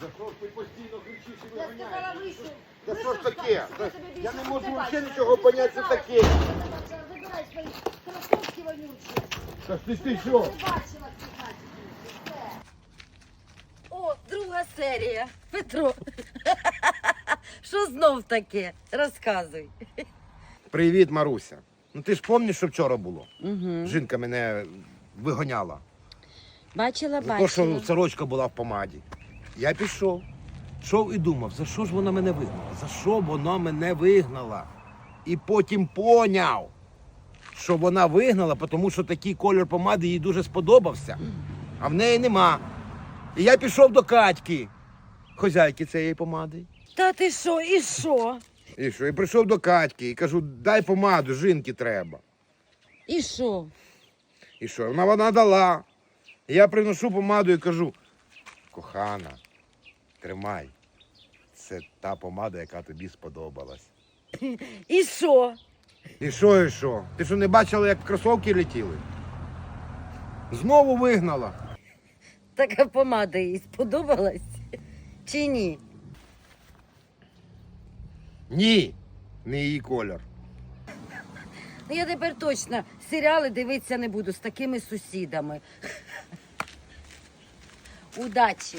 За що ж ти постійно кричиш і Я сказала вийшов. Та що ж таке? Я не можу взагалі нічого поняти, що таке. Забирай свої кросовки вонючі. Та ж ти, ти Я що? не бачила натяків. Все. О, друга серія. Петро. Що знов таке? Розказуй. Привіт, Маруся. Ну ти ж пам'ятаєш, що вчора було? Угу. Жінка мене виганяла. Бачила, За те, що бачила. сорочка була в помаді. Я пішов. Йшов і думав, за що ж вона мене вигнала? За що вона мене вигнала? І потім поняв, що вона вигнала, тому що такий колір помади їй дуже сподобався, а в неї нема. І я пішов до Катьки, хозяйки цієї помади. Та ти що, і що? І що? І прийшов до Катьки і кажу, дай помаду, жінки треба. І що? І що? Вона вона дала. І я приношу помаду і кажу: кохана, тримай. Це та помада, яка тобі сподобалась. І що? І що, і що? Ти що не бачила, як кросовки летіли? Знову вигнала. Така помада їй сподобалась? Чи ні? Ні, не її колір. Ну я тепер точно серіали дивитися не буду з такими сусідами. Удачі!